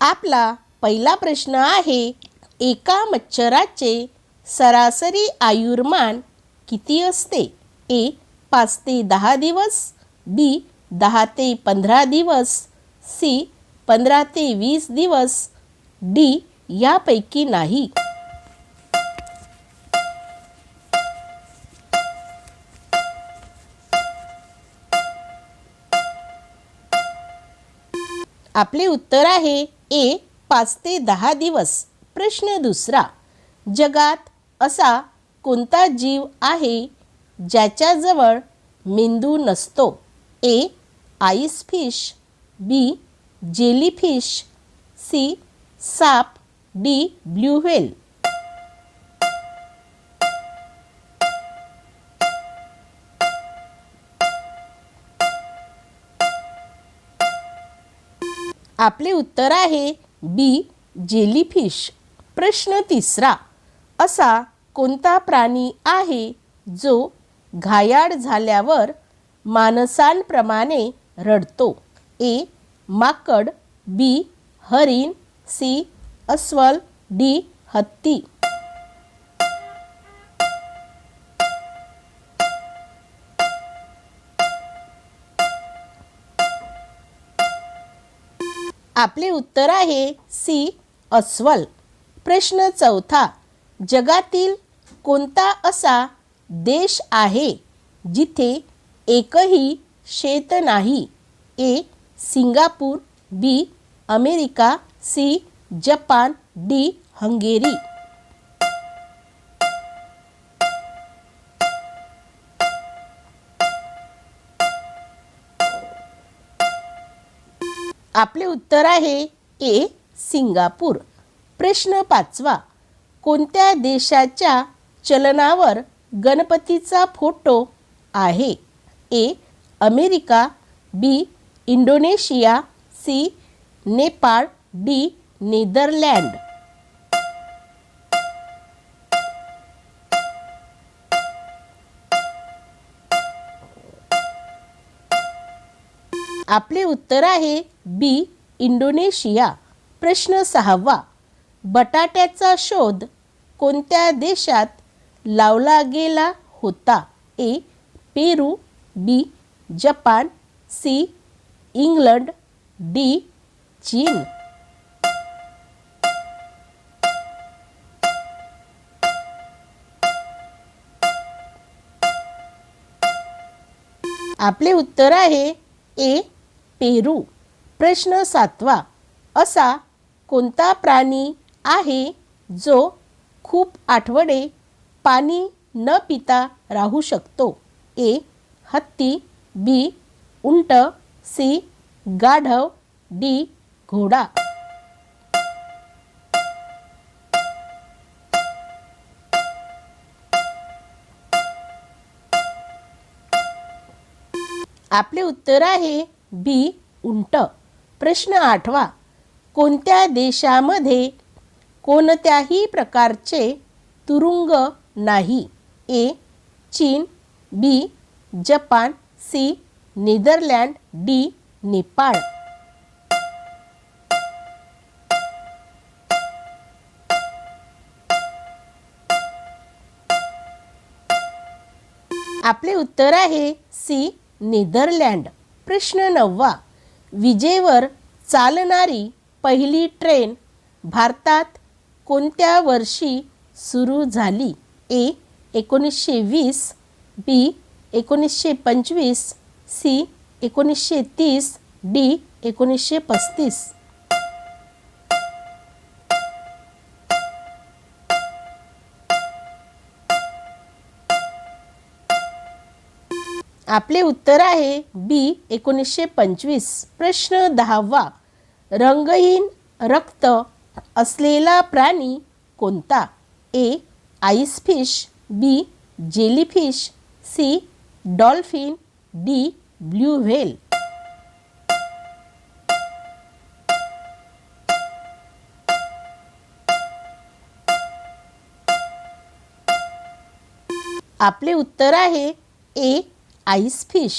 आपला पहिला प्रश्न आहे एका मच्छराचे सरासरी आयुर्मान किती असते? ए पाच ते दहा दिवस बी दहा ते पंधरा दिवस सी पंधरा ते वीस दिवस डी यापैकी नाही. आपले उत्तर आहे ए पाच ते दहा दिवस. प्रश्न दुसरा जगात असा कोणता जीव आहे ज्याच्याजवळ मेंदू नसतो? A ice fish B jellyfish C साप डी ब्ल्यू व्हेल. आपले उत्तर आहे बी जेलीफिश. प्रश्न तिसरा असा कोणता प्राणी आहे जो घायाळ झाल्यावर माणसांप्रमाणे रडतो? ए माकड बी हरिण सी अस्वल डी हत्ती. आपले उत्तर आहे सी अस्वल. प्रश्न चौथा जगातील कोणता असा देश आहे जिथे एकही शेत नाही? A Singapore B America C Japan D Hungary. आपले उत्तर आहे ए सिंगापूर. प्रश्न पाचवा कोणत्या देशाच्या चलनावर गणपतीचा फोटो आहे? A America B Indonesia C Nepal D Netherland. आपले उत्तर आहे बी इंडोनेशिया. प्रश्न सहावा बटाट्याचा शोध कोणत्या देशात लावला गेला होता? A Peru B Japan C England D चीन. आपले उत्तर आहे ए पेरू. प्रश्न सातवा. असा कोणता प्राणी आहे जो खूप आठवडे पाणी न पिता राहू शकतो? ए. हत्ती बी. उंट सी. गाढव डी. घोडा. आपले उत्तर आहे बी. उंट. प्रश्न आठवा. कोणत्या देशामध्ये कोणत्याही प्रकारचे तुरुंग नाही? ए चीन B Japan C Netherland D Nepal. आपले उत्तर आहे सी नेदरलँड. प्रश्न नववा. विजेवर चालणारी पहिली ट्रेन भारतात कोणत्या वर्षी सुरू झाली? ए एकोणीसशे वीस बी एकोणीसशे पंचवीस सी एकोणीसशे तीस डी एकोणीसशे पस्तीस. आपले उत्तर आहे बी एकोणीसशे पंचवीस. प्रश्न दहावा. रंगहीन रक्त असलेला प्राणी कोणता? A ice fish B jellyfish C dolphin D blue whale. आपले उत्तर आहे ए आईस फिश